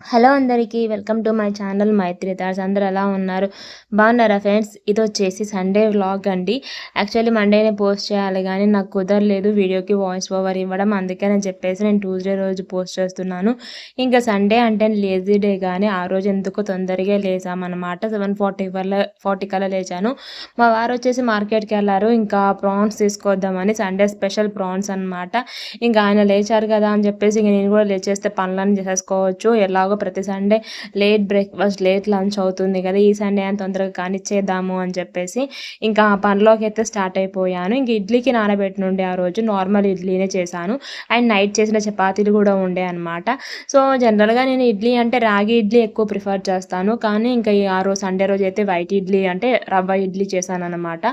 Hello అందరికీ welcome to my channel Maitri thoughts అందరు ఎలా ఉన్నారు? బాగున్నారా ఫ్రెండ్స్? ఇది వచ్చేసి సండే వ్లాగ్ అండి. యాక్చువల్లీ మండేనే పోస్ట్ చేయాలి కానీ నాకు కుదరలేదు వీడియోకి వాయిస్ ఓవర్ ఇవ్వడం. అందుకే నేను చెప్పేసి నేను ట్యూస్డే రోజు పోస్ట్ చేస్తున్నాను. ఇంకా సండే అంటే లేజీ డే కానీ ఆ రోజు ఎందుకు తొందరగా లేచామన్నమాట. సెవెన్ ఫార్టీ వల్ల ఫార్టీ కల్లా లేచాను. మా వారు వచ్చేసి మార్కెట్కి వెళ్ళారు. ఇంకా ప్రాన్స్ తీసుకొద్దామని సండే స్పెషల్ ప్రాన్స్ అనమాట ఇంకా ఆయన లేచారు కదా అని చెప్పేసి ఇంక నేను కూడా లేచేస్తే పనులను చేసేసుకోవచ్చు. ఎలా ఎలాగో ప్రతి Sunday late breakfast late lunch అవుతుంది కదా ఈ సండే అని తొందరగా కానిచ్చేద్దాము అని చెప్పేసి ఇంకా పనిలోకి అయితే స్టార్ట్ అయిపోయాను. ఇంక ఇడ్లీకి నానబెట్టినుండే ఆ రోజు నార్మల్ ఇడ్లీనే చేశాను. అండ్ నైట్ చేసిన చపాతీలు కూడా ఉండే అనమాట సో జనరల్గా నేను ఇడ్లీ అంటే రాగి ఇడ్లీ ఎక్కువ ప్రిఫర్ చేస్తాను. కానీ ఇంకా ఆ రోజు సండే రోజు అయితే వైట్ ఇడ్లీ అంటే రవ్వ ఇడ్లీ చేశాను అనమాట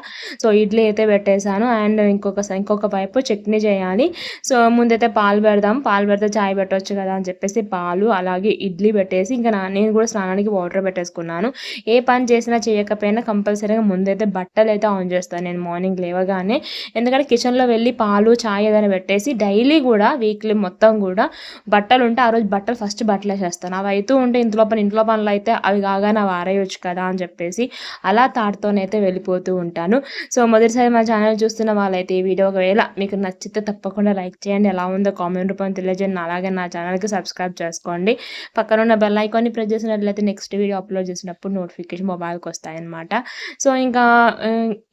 సో ఇడ్లీ అయితే పెట్టేశాను. అండ్ ఇంకొక ఇంకొక వైపు చట్నీ చేయాలి. సో ముందైతే పాలు పెడదాం. పాలు పెడితే చాయ్ పెట్టవచ్చు కదా అని చెప్పేసి పాలు అలాగే ఇడ్లీ పెట్టేసి ఇంకా నేను కూడా స్నానానికి వాటర్ పెట్టేసుకున్నాను. ఏ పని చేసినా చేయకపోయినా కంపల్సరీగా ముందైతే బట్టలు అయితే ఆన్ చేస్తాను. నేను మార్నింగ్ లేవగానే ఎందుకంటే కిచెన్లో వెళ్ళి పాలు చాయ్ ఏదైనా పెట్టేసి డైలీ కూడా వీక్లీ మొత్తం కూడా బట్టలు ఉంటే ఆ రోజు బట్టలు ఫస్ట్ బట్టలు వేసేస్తాను. అవి అవుతూ ఉంటే ఇంట్లో పని ఇంట్లో పనులు అయితే అవి కాగానే అవి ఆరేయచ్చు కదా అని చెప్పేసి అలా తాడుతోనైతే వెళ్ళిపోతూ ఉంటాను. సో మొదటిసారి మా ఛానల్ చూస్తున్న వాళ్ళైతే ఈ వీడియో ఒకవేళ మీకు నచ్చితే తప్పకుండా లైక్ చేయండి. ఎలా ఉందో కామెంట్ రూపంలో తెలియజేయండి. అలాగే నా ఛానల్కి సబ్స్క్రైబ్ చేసుకోండి. పక్కన ఉన్న బెల్ ఐకాన్ని ప్రెస్ చేసినట్లయితే నెక్స్ట్ వీడియో అప్లోడ్ చేసినప్పుడు నోటిఫికేషన్ మొబైల్కి వస్తాయన్నమాట. సో ఇంకా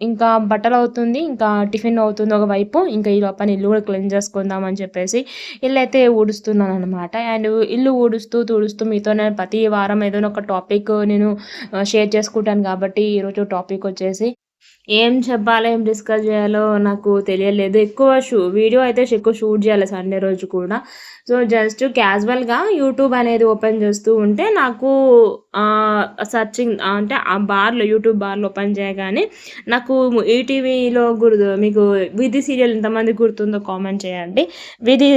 ఇంకా బట్టలు అవుతుంది ఇంకా టిఫిన్ అవుతుంది ఒకవైపు ఇంకా ఈ లోపల ఇల్లు కూడా క్లీన్ చేసుకుందాం అని చెప్పేసి ఇల్లు అయితే ఊడుస్తున్నాను అనమాట అండ్ ఇల్లు ఊడుస్తూ తుడుస్తూ మీతో నేను ప్రతి వారం ఏదైనా ఒక టాపిక్ నేను షేర్ చేసుకుంటాను కాబట్టి ఈరోజు టాపిక్ వచ్చేసి ఏం చెప్పాలో ఏం డిస్కస్ చేయాలో నాకు తెలియలేదు. ఎక్కువ షూ వీడియో అయితే ఎక్కువ షూట్ చేయాలి సండే రోజు కూడా. సో జస్ట్ క్యాజువల్గా యూట్యూబ్ అనేది ఓపెన్ చేస్తూ ఉంటే నాకు సర్చింగ్ అంటే ఆ బార్లో యూట్యూబ్ బార్లో ఓపెన్ చేయగానే నాకు ఈటీవీలో గుర్తు మీకు విధి సీరియల్ ఎంతమంది గుర్తుందో కామెంట్ చేయండి. విధి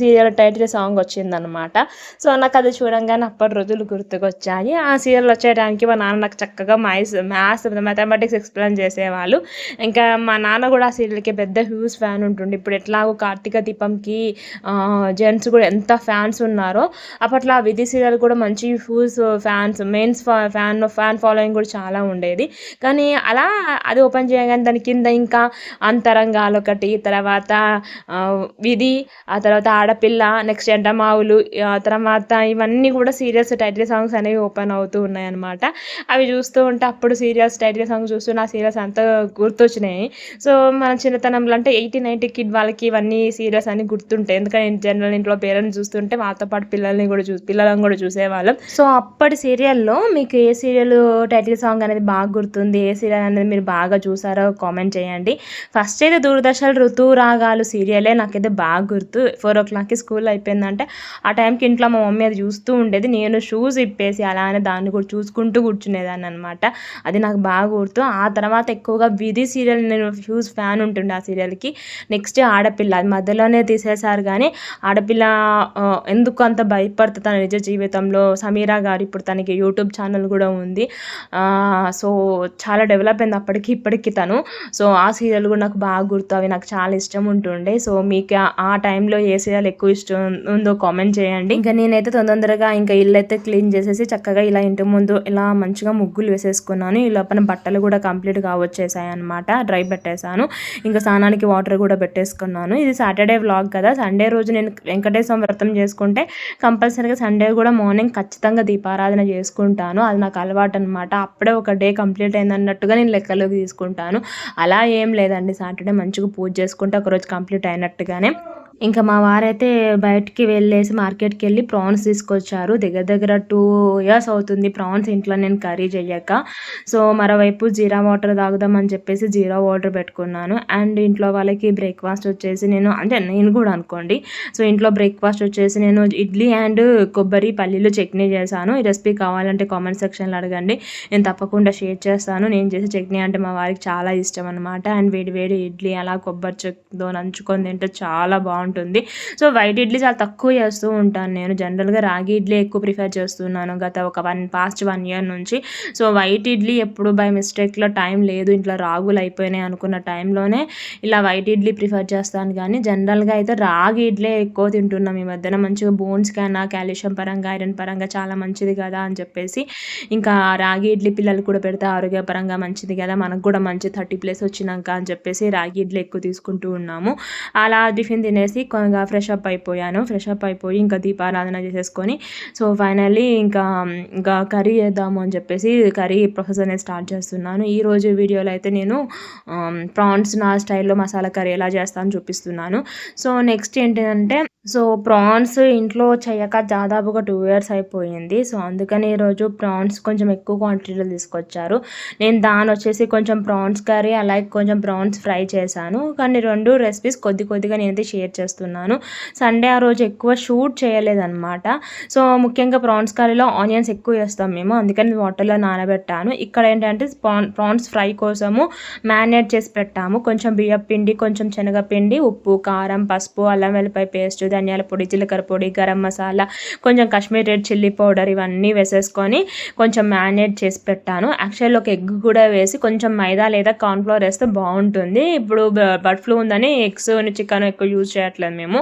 సీరియల్ టైటిల్ సాంగ్ వచ్చిందనమాట సో నాకు అది చూడంగానే అప్పటి రోజులు గుర్తుకొచ్చాయి. ఆ సీరియల్ వచ్చేయడానికి మా నాన్న నాకు చక్కగా మ్యాథ్స్ మ్యాథ్స్ మ్యాథమెటిక్స్ ఎక్స్ప్లెయిన్ చేసే చేసేవాళ్ళు. ఇంకా మా నాన్న కూడా ఆ సీరియల్కి పెద్ద హ్యూజ్ ఫ్యాన్ ఉంటుండే. ఇప్పుడు ఎట్లాగో కార్తీక దీపంకి జెంట్స్ కూడా ఎంత ఫ్యాన్స్ ఉన్నారో అప్పట్లో ఆ విధి సీరియల్ కూడా మంచి huge fans mains fan fan following కూడా చాలా ఉండేది. కానీ అలా అది ఓపెన్ చేయగానే దాని కింద ఇంకా అంతరంగాలు ఒకటి తర్వాత విధి ఆ తర్వాత ఆడపిల్ల నెక్స్ట్ ఎండమావులు ఆ తర్వాత ఇవన్నీ కూడా సీరియల్స్ టైటిల్ సాంగ్స్ అనేవి ఓపెన్ అవుతూ ఉన్నాయన్నమాట. అవి చూస్తూ ఉంటే అప్పుడు సీరియల్స్ టైటిల్ సాంగ్స్ చూస్తూ నా సీరియల్స్ అంతా గుర్తొచ్చినాయి. సో మన చిన్నతనంలో అంటే ఎయిటీ నైన్టీ కిడ్ వాళ్ళకి ఇవన్నీ సీరియల్స్ అన్ని గుర్తుంటాయి. ఎందుకంటే జనరల్ ఇంట్లో పేరెంట్స్ చూస్తుంటే వాళ్ళతో పాటు పిల్లల్ని కూడా చూ పిల్లలను కూడా చూసేవాళ్ళం. సో అప్పటి సీరియల్లో మీకు ఏ సీరియల్ టైటిల్ సాంగ్ అనేది బాగా గుర్తుంది? ఏ సీరియల్ అనేది మీరు బాగా చూసారో కామెంట్ చేయండి. ఫస్ట్ అయితే దూరదర్శన్ ఋతురాగాలు సీరియలే నాకైతే బాగా గుర్తు. ఫోర్ ఓ క్లాక్కి స్కూల్ అయిపోయిందంటే ఆ టైంకి ఇంట్లో మా మమ్మీ అది చూస్తూ ఉండేది. నేను షూస్ ఇప్పేసి అలానే దాన్ని కూడా చూసుకుంటూ కూర్చునేదాన్ని అనమాట అది నాకు బాగా గుర్తు. ఆ తర్వాత ఎక్కువగా విధి సీరియల్ నేను హ్యూజ్ ఫ్యాన్ ఉంటుండే ఆ సీరియల్కి. నెక్స్ట్ ఆడపిల్ల అది మధ్యలోనే తీసేశారు కానీ ఆడపిల్ల ఎందుకు అంత భయపడుతుంది తన నిజ జీవితంలో? సమీరా గారు ఇప్పుడు తనకి యూట్యూబ్ ఛానల్ కూడా ఉంది. సో చాలా డెవలప్ అయింది అప్పటికి ఇప్పటికి తను. సో ఆ సీరియల్ కూడా నాకు బాగా గుర్తు అవి నాకు చాలా ఇష్టం ఉంటుండే. సో మీకు ఆ టైంలో ఏ సీరియల్ ఎక్కువ ఇష్టం ఉందో కామెంట్ చేయండి. ఇంకా నేనైతే తొందరగా ఇంకా ఇల్లు అయితే క్లీన్ చేసేసి చక్కగా ఇలా ఇంటి ముందు ఇలా మంచిగా ముగ్గులు వేసేసుకున్నాను. ఈ లోపల బట్టలు కూడా కంప్లీట్ కావచ్చు. అనమాట డ్రై పెట్టేశాను. ఇంకా స్నానానికి వాటర్ కూడా పెట్టేసుకున్నాను. ఇది సాటర్డే వ్లాగ్ కదా. సండే రోజు నేను వెంకటేశ్వర వ్రతం చేసుకుంటే కంపల్సరీగా సండే కూడా మార్నింగ్ ఖచ్చితంగా దీపారాధన చేసుకుంటాను. అది నాకు అలవాటు అనమాట అప్పుడే ఒక డే కంప్లీట్ అయింది అన్నట్టుగా నేను లెక్కలోకి తీసుకుంటాను. అలా ఏం లేదండి. సాటర్డే మంచిగా పూజ చేసుకుంటే ఒకరోజు కంప్లీట్ అయినట్టుగానే. ఇంకా మా వారైతే బయటికి వెళ్ళేసి మార్కెట్కి వెళ్ళి ప్రాన్స్ తీసుకొచ్చారు. దగ్గర దగ్గర టూ ఇయర్స్ అవుతుంది ప్రాన్స్ ఇంట్లో నేను కర్రీ చేయక సో మరోవైపు జీరా వాటర్ తాగుదామని చెప్పేసి జీరా వాటర్ పెట్టుకున్నాను. అండ్ ఇంట్లో వాళ్ళకి బ్రేక్ఫాస్ట్ వచ్చేసి నేను అంటే నేను కూడా అనుకోండి. సో ఇంట్లో బ్రేక్ఫాస్ట్ వచ్చేసి నేను ఇడ్లీ అండ్ కొబ్బరి పల్లీలు చట్నీ చేశాను. ఈ రెసిపీ కావాలంటే కామెంట్ సెక్షన్లో అడగండి. నేను తప్పకుండా షేర్ చేస్తాను. నేను చేసే చట్నీ అంటే మా వారికి చాలా ఇష్టం అనమాట అండ్ వేడి వేడి ఇడ్లీ అలా కొబ్బరి చెక్తో నంచుకొని తింటే చాలా బాగుంటుంది. బాగుంటుంది సో వైట్ ఇడ్లీ చాలా తక్కువ చేస్తూ ఉంటాను నేను. జనరల్గా రాగి ఇడ్లీ ఎక్కువ ప్రిఫర్ చేస్తున్నాను గత ఒక వన్ పాస్ట్ వన్ ఇయర్ నుంచి. సో వైట్ ఇడ్లీ ఎప్పుడు బై మిస్టేక్లో టైం లేదు. ఇంట్లో రాగులు అయిపోయినాయి అనుకున్న టైంలోనే ఇలా వైట్ ఇడ్లీ ప్రిఫర్ చేస్తాను. కానీ జనరల్గా అయితే రాగి ఇడ్లీ ఎక్కువ తింటున్నాం. ఈ మధ్యన మంచిగా బోన్స్ కన్నా కాల్షియం పరంగా ఐరన్ పరంగా చాలా మంచిది కదా అని చెప్పేసి. ఇంకా రాగి ఇడ్లీ పిల్లలు కూడా పెడితే ఆరోగ్యపరంగా మంచిది కదా. మనకు కూడా మంచి థర్టీ ప్లేస్ వచ్చినాక అని చెప్పేసి రాగి ఇడ్లీ ఎక్కువ తీసుకుంటూ ఉన్నాము. అలా టిఫిన్ తినేసి కొంచెం ఫ్రెష్ అప్ అయిపోయాను. ఫ్రెష్ అప్ అయిపోయి ఇంకా దీపారాధన చేసేసుకొని సో ఫైనల్లీ ఇంకా ఇంకా కర్రీ చేద్దాము అని చెప్పేసి కర్రీ ప్రాసెస్ అనేది స్టార్ట్ చేస్తున్నాను. ఈరోజు వీడియోలో అయితే నేను ప్రాన్స్ నా స్టైల్లో మసాలా కర్రీ ఎలా చేస్తాను చూపిస్తున్నాను. సో నెక్స్ట్ ఏంటంటే సో ప్రాన్స్ ఇంట్లో చేయక దాదాపుగా టూ ఇయర్స్ అయిపోయింది. సో అందుకని ఈరోజు ప్రాన్స్ కొంచెం ఎక్కువ క్వాంటిటీలో తీసుకొచ్చారు. నేను దాని వచ్చేసి కొంచెం ప్రాన్స్ కర్రీ అలాగే కొంచెం ప్రాన్స్ ఫ్రై చేశాను. కానీ రెండు రెసిపీస్ కొద్ది కొద్దిగా నేనైతే షేర్ చేస్తున్నాను. సండే ఆ రోజు ఎక్కువ షూట్ చేయలేదన్నమాట. సో ముఖ్యంగా ప్రాన్స్ కర్రీలో ఆనియన్స్ ఎక్కువ వేస్తాం మేము. అందుకని వాటర్లో నానబెట్టాను. ఇక్కడ ఏంటంటే ప్రాన్స్ ఫ్రై కోసము మ్యారినేట్ చేసి పెట్టాము. కొంచెం బియ్యం పిండి కొంచెం శనగపిండి ఉప్పు కారం పసుపు అల్లం వెల్లిపాయ పేస్ట్ ధనియాల పొడి జీలకర్ర పొడి గరం మసాలా కొంచెం కాశ్మీర్ రెడ్ చిల్లీ పౌడర్ ఇవన్నీ వేసేసుకొని కొంచెం మ్యారినేట్ చేసి పెట్టాను. యాక్చువల్లీ ఒక ఎగ్ కూడా వేసి కొంచెం మైదా లేదా కార్న్ఫ్లవర్ వేస్తే బాగుంటుంది. ఇప్పుడు బర్డ్ ఫ్లూ ఉందని ఎగ్స్ చికెన్ ఎక్కువ యూజ్ చేయట్లేదు మేము.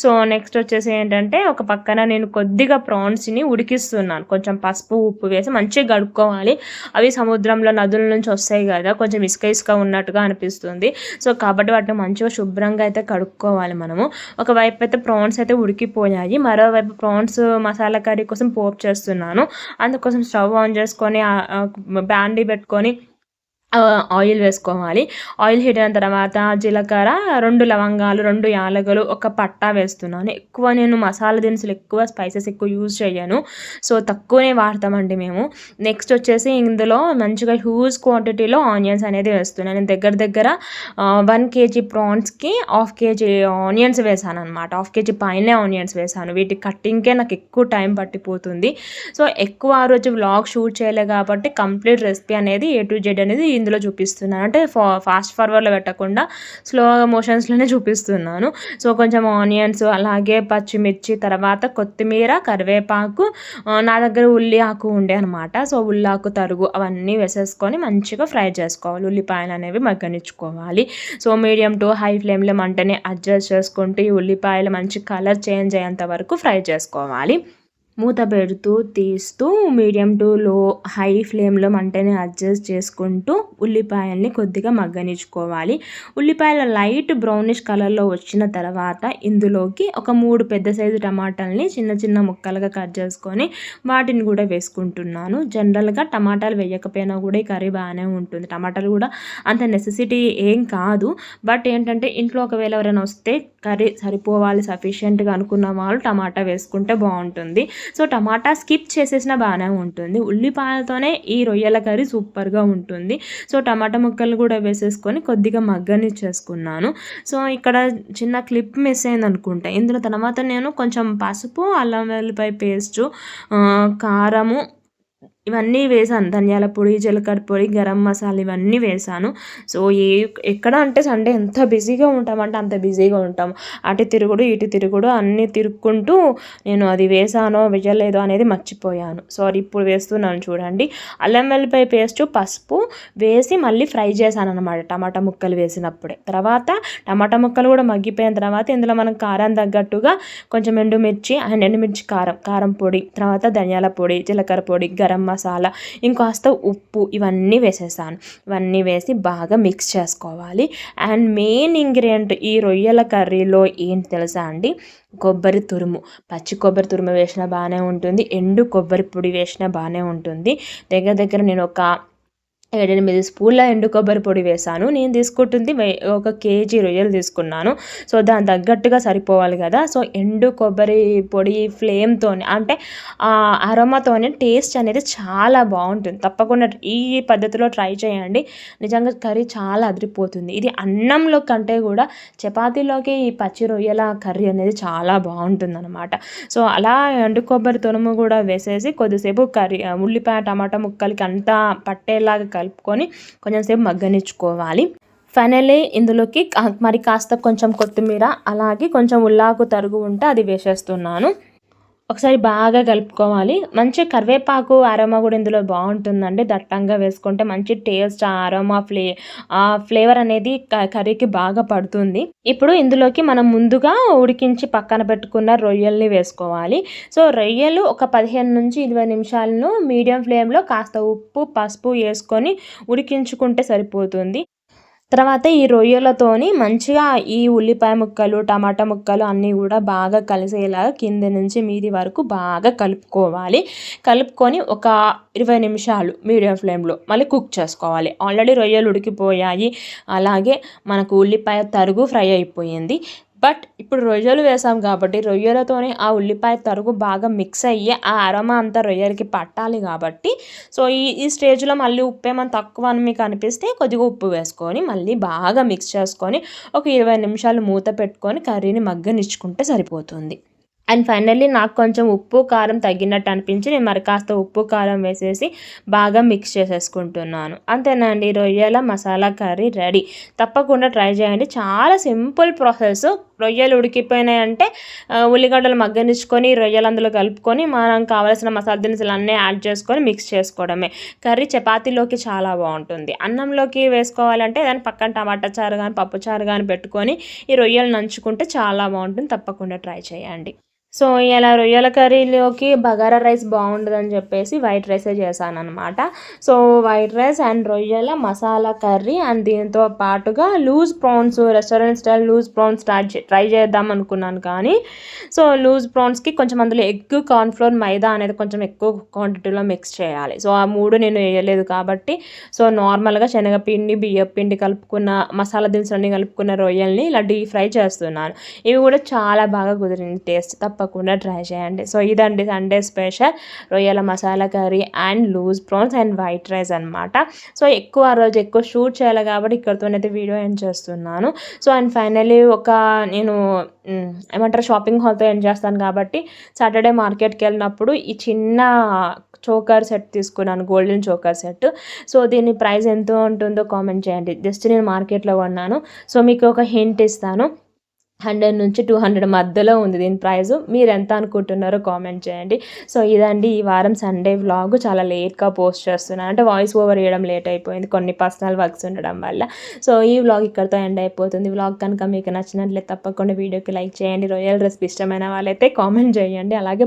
సో నెక్స్ట్ వచ్చేసి ఏంటంటే ఒక పక్కన నేను కొద్దిగా ప్రాన్స్ని ఉడికిస్తున్నాను. కొంచెం పసుపు ఉప్పు వేసి మంచిగా గడుక్కోవాలి అవి సముద్రంలో నదుల నుంచి వస్తాయి కదా కొంచెం ఇసుక ఇసుక ఉన్నట్టుగా అనిపిస్తుంది. సో కాబట్టి వాటిని మంచిగా శుభ్రంగా అయితే కడుక్కోవాలి మనము. ఒకవైపు అయితే ప్రాన్స్ అయితే ఉడికిపోయాయి. మరోవైపు ప్రాన్స్ మసాలా కర్రీ కోసం పోపు చేస్తున్నాను. అందుకోసం స్టవ్ ఆన్ చేసుకొని బ్యాండీ పెట్టుకొని ఆయిల్ వేసుకోవాలి. ఆయిల్ హీట్ అయిన తర్వాత జీలకర్ర రెండు లవంగాలు రెండు యాలకులు ఒక పట్టా వేస్తున్నాను. ఎక్కువ నేను మసాలా దినుసులు ఎక్కువ స్పైసెస్ ఎక్కువ యూజ్ చేయను సో తక్కువనే వాడతామండి మేము. నెక్స్ట్ వచ్చేసి ఇందులో మంచిగా హ్యూజ్ క్వాంటిటీలో ఆనియన్స్ అనేది వేస్తున్నాను. నేను దగ్గర దగ్గర వన్ కేజీ ప్రాన్స్కి హాఫ్ కేజీ ఆనియన్స్ వేసాను అనమాట హాఫ్ కేజీ పైనే ఆనియన్స్ వేసాను. వీటి కట్టింగ్కే నాకు ఎక్కువ టైం పట్టిపోతుంది. సో ఎక్కువ ఆ రోజు వ్లాగ్ షూట్ చేయలే కాబట్టి కంప్లీట్ రెసిపీ అనేది ఏ టు జెడ్ అనేది ఇందులో చూపిస్తున్నాను. అంటే ఫా ఫాస్ట్ ఫార్వర్డ్లో పెట్టకుండా స్లో మోషన్స్లోనే చూపిస్తున్నాను. సో కొంచెం ఆనియన్స్ అలాగే పచ్చిమిర్చి తర్వాత కొత్తిమీర కరివేపాకు నా దగ్గర ఉల్లి ఆకు ఉండే అనమాట సో ఉల్లాకు తరుగు అవన్నీ వేసేసుకొని మంచిగా ఫ్రై చేసుకోవాలి. ఉల్లిపాయలు అనేవి మగ్గనిచ్చుకోవాలి. సో మీడియం టు హై ఫ్లేమ్లో మంటనే అడ్జస్ట్ చేసుకుంటూ ఈ ఉల్లిపాయలు మంచి కలర్ చేంజ్ అయ్యేంత వరకు ఫ్రై చేసుకోవాలి. మూత పెడుతూ తీస్తూ మీడియం టు లో హై ఫ్లేమ్లో మంటని అడ్జస్ట్ చేసుకుంటూ ఉల్లిపాయల్ని కొద్దిగా మగ్గనిచ్చుకోవాలి. ఉల్లిపాయల లైట్ బ్రౌనిష్ కలర్లో వచ్చిన తర్వాత ఇందులోకి ఒక మూడు పెద్ద సైజు టమాటాలని చిన్న చిన్న ముక్కలుగా కట్ చేసుకొని వాటిని కూడా వేసుకుంటున్నాను. జనరల్గా టమాటాలు వేయకపోయినా కూడా ఈ కర్రీ బాగానే ఉంటుంది. టమాటాలు కూడా అంత నెసెసిటీ ఏం కాదు. బట్ ఏంటంటే ఇంట్లో ఒకవేళ ఎవరైనా వస్తే కర్రీ సరిపోవాలి సఫిషియెంట్గా అనుకున్న వాళ్ళు టమాటా వేసుకుంటే బాగుంటుంది. సో టమాటా స్కిప్ చేసేసిన బాగానే ఉంటుంది. ఉల్లిపాయలతోనే ఈ రొయ్యల కర్రీ సూపర్గా ఉంటుంది. సో టమాటా ముక్కలు కూడా వేసేసుకొని కొద్దిగా మగ్గని చేసుకున్నాను. సో ఇక్కడ చిన్న క్లిప్ మిస్ అయింది అనుకుంటా ఇందులో తర్వాత నేను కొంచెం పసుపు అల్లం వెల్లిపాయ పేస్టు కారము ఇవన్నీ వేసాను. ధనియాల పొడి జీలకర్ర పొడి గరం మసాలా ఇవన్నీ వేసాను. సో ఏ ఎక్కడ అంటే సండే ఎంత బిజీగా ఉంటామంటే అంత బిజీగా ఉంటాం. అటు తిరుగుడు ఇటు తిరుగుడు అన్నీ తిరుక్కుంటూ నేను అది వేసానో వేయలేదో అనేది మర్చిపోయాను. సారీ ఇప్పుడు వేస్తున్నాను చూడండి. అల్లం వెల్లిపాయ పేస్ట్ పసుపు వేసి మళ్ళీ ఫ్రై చేశాను అనమాట టమాటా ముక్కలు వేసినప్పుడే. తర్వాత టమాటా ముక్కలు కూడా మగ్గిపోయిన తర్వాత ఇందులో మనం కారం తగ్గట్టుగా కొంచెం ఎండుమిర్చి అండ్ ఎండుమిర్చి కారం కారం పొడి తర్వాత ధనియాల పొడి జీలకర్ర పొడి గరం మసాలా మసాలా ఇంకాస్త ఉప్పు ఇవన్నీ వేసేసాను. ఇవన్నీ వేసి బాగా మిక్స్ చేసుకోవాలి. అండ్ మెయిన్ ఇంగ్రీడియంట్ ఈ రొయ్యల కర్రీలో ఏంటి తెలుసా అండి? కొబ్బరి తురుము. పచ్చి కొబ్బరి తురుము వేసినా బాగానే ఉంటుంది. ఎండు కొబ్బరి పొడి వేసినా బాగానే ఉంటుంది. దగ్గర దగ్గర నేను ఒక ఏడెనిమిది స్పూన్ల ఎండు కొబ్బరి పొడి వేసాను నేను తీసుకుంటుంది ఒక కేజీ రొయ్యలు తీసుకున్నాను. సో దాని తగ్గట్టుగా సరిపోవాలి కదా. సో ఎండు కొబ్బరి పొడి ఫ్లేమ్తో అంటే అరోమాతోనే టేస్ట్ అనేది చాలా బాగుంటుంది. తప్పకుండా ఈ పద్ధతిలో ట్రై చేయండి. నిజంగా కర్రీ చాలా అదిరిపోతుంది. ఇది అన్నంలో కంటే కూడా చపాతీలోకి ఈ పచ్చి రొయ్యల కర్రీ అనేది చాలా బాగుంటుంది అనమాట సో అలా ఎండు కొబ్బరి తురుము కూడా వేసేసి కొద్దిసేపు కర్రీ ఉల్లిపాయ టమాటా ముక్కలకి అంతా పట్టేలాగా కలుపుకొని కొంచెం సేపు మగ్గనిచ్చుకోవాలి. ఫైనల్లీ ఇందులోకి మరి కాస్త కొంచెం కొత్తిమీర అలాగే కొంచెం ఉల్లాకు తరుగు ఉంటే అది వేసేస్తున్నాను. ఒకసారి బాగా కలుపుకోవాలి. మంచి కరివేపాకు అరోమా కూడా ఇందులో బాగుంటుందండి. దట్టంగా వేసుకుంటే మంచి టేస్ట్ ఆ అరోమా ఫ్లే ఆ ఫ్లేవర్ అనేది క- కర్రీకి బాగా పడుతుంది. ఇప్పుడు ఇందులోకి మనం ముందుగా ఉడికించి పక్కన పెట్టుకున్న రొయ్యల్ని వేసుకోవాలి. సో రొయ్యలు ఒక పదిహేను నుంచి ఇరవై నిమిషాలను మీడియం ఫ్లేమ్లో కాస్త ఉప్పు పసుపు వేసుకొని ఉడికించుకుంటే సరిపోతుంది. తర్వాత ఈ రొయ్యలతోని మంచిగా ఈ ఉల్లిపాయ ముక్కలు టమాటా ముక్కలు అన్నీ కూడా బాగా కలిసేలాగా కింద నుంచి మీది వరకు బాగా కలుపుకోవాలి. కలుపుకొని ఒక ఇరవై నిమిషాలు మీడియం ఫ్లేమ్లో మళ్ళీ కుక్ చేసుకోవాలి. ఆల్రెడీ రొయ్యలు ఉడికిపోయాయి. అలాగే మనకు ఉల్లిపాయ తరుగు ఫ్రై అయిపోయింది. బట్ ఇప్పుడు రొయ్యలు వేసాం కాబట్టి రొయ్యలతోనే ఆ ఉల్లిపాయ తరుగు బాగా మిక్స్ అయ్యి ఆ అరమ అంతా రొయ్యలకి పట్టాలి కాబట్టి. సో ఈ ఈ స్టేజ్లో మళ్ళీ ఉప్పు ఏమైనా తక్కువ అని మీకు అనిపిస్తే కొద్దిగా ఉప్పు వేసుకొని మళ్ళీ బాగా మిక్స్ చేసుకొని ఒక ఇరవై నిమిషాలు మూత పెట్టుకొని కర్రీని మగ్గనిచ్చుకుంటే సరిపోతుంది. అండ్ ఫైనల్లీ నాకు కొంచెం ఉప్పు కారం తగ్గినట్టు అనిపించి నేను మరి కాస్త ఉప్పు కారం వేసేసి బాగా మిక్స్ చేసేసుకుంటున్నాను. అంతేనండి రొయ్యల మసాలా కర్రీ రెడీ. తప్పకుండా ట్రై చేయండి. చాలా సింపుల్ ప్రాసెస్. రొయ్యలు ఉడికిపోయినాయంటే ఉల్లిగడ్డలు మగ్గనించుకొని రొయ్యలు అందులో కలుపుకొని మనం కావాల్సిన మసాలా దినుసులు అన్నీ యాడ్ చేసుకొని మిక్స్ చేసుకోవడమే. కర్రీ చపాతీలోకి చాలా బాగుంటుంది. అన్నంలోకి వేసుకోవాలంటే దాని పక్కన టమాటా చారు కానీ పప్పు చారు కానీ పెట్టుకొని ఈ రొయ్యలు నంచుకుంటే చాలా బాగుంటుంది. తప్పకుండా ట్రై చేయండి. సో ఇలా రొయ్యల కర్రీలోకి బగారా రైస్ బాగుంటుందని చెప్పేసి వైట్ రైసే చేశాను అనమాట సో వైట్ రైస్ అండ్ రొయ్యల మసాలా కర్రీ అండ్ దీంతో పాటుగా loose prawns restaurant style loose prawns start try చేద్దాం అనుకున్నాను కానీ సో లూజ్ ప్రాన్స్కి కొంచెం అందులో ఎగ్ కార్న్ఫ్లోర్ మైదా అనేది కొంచెం ఎక్కువ క్వాంటిటీలో మిక్స్ చేయాలి. సో ఆ మూడు నేను వేయలేదు కాబట్టి సో నార్మల్గా శనగపిండి బియ్యం పిండి కలుపుకున్న మసాలా దినుసులన్నీ కలుపుకున్న రొయ్యల్ని ఇలా డీప్ ఫ్రై చేస్తున్నాను. ఇవి కూడా చాలా బాగా కుదిరింది టేస్ట్. తప్పకుండా ట్రై చేయండి. సో ఇదండి సండే స్పెషల్ రొయ్యల masala curry and loose prawns and white rice అనమాట సో ఎక్కువ ఆ రోజు ఎక్కువ షూట్ చేయాలి కాబట్టి ఇక్కడితోనైతే వీడియో ఎండ్ చేస్తున్నాను. సో అండ్ ఫైనలీ ఒక నేను ఏమంటారు షాపింగ్ హాల్తో ఎండ్ చేస్తాను కాబట్టి సాటర్డే మార్కెట్కి వెళ్ళినప్పుడు ఈ చిన్న చోకర్ సెట్ తీసుకున్నాను గోల్డెన్ చోకర్ సెట్ సో దీని ప్రైస్ ఎంత ఉంటుందో కామెంట్ చేయండి. జస్ట్ నేను మార్కెట్లో కొన్నాను. సో మీకు ఒక హింట్ ఇస్తాను. హండ్రెడ్ నుంచి టూ హండ్రెడ్ మధ్యలో ఉంది దీని ప్రైస్ మీరు ఎంత అనుకుంటున్నారో కామెంట్ చేయండి. సో ఇదండి ఈ వారం సండే వ్లాగ్. చాలా లేట్గా పోస్ట్ చేస్తున్నాను. అంటే వాయిస్ ఓవర్ చేయడం లేట్ అయిపోయింది. కొన్ని పర్సనల్ వర్క్స్ ఉండడం వల్ల. సో ఈ వ్లాగ్ ఇక్కడితో ఎండ్ అయిపోతుంది. వ్లాగ్ కనుక మీకు నచ్చినట్లయితే తప్పకుండా వీడియోకి లైక్ చేయండి. రొయల్ రెసిపీ ఇష్టమైన వాళ్ళైతే కామెంట్ చేయండి. అలాగే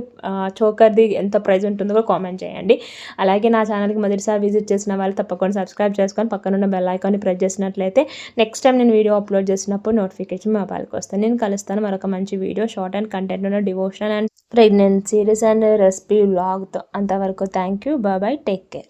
చోకర్ది ఎంత ప్రైస్ ఉంటుందో కూడా కామెంట్ చేయండి. అలాగే నా ఛానల్కి మొదటిసారి విజిట్ చేసిన వాళ్ళు తప్పకుండా సబ్స్క్రైబ్ చేసుకొని పక్కనున్న బెల్ ఐకాన్ని ప్రెస్ చేసినట్లయితే నెక్స్ట్ టైం నేను వీడియో అప్లోడ్ చేసినప్పుడు నోటిఫికేషన్ మా వాళ్ళకి వస్తాను నేను కలుస్తాను. మరొక మంచి వీడియో షార్ట్ అండ్ కంటెంట్ ఉన్న devotional and pregnancies and recipe వ్లాగ్తో. అంతవరకు thank you bye take care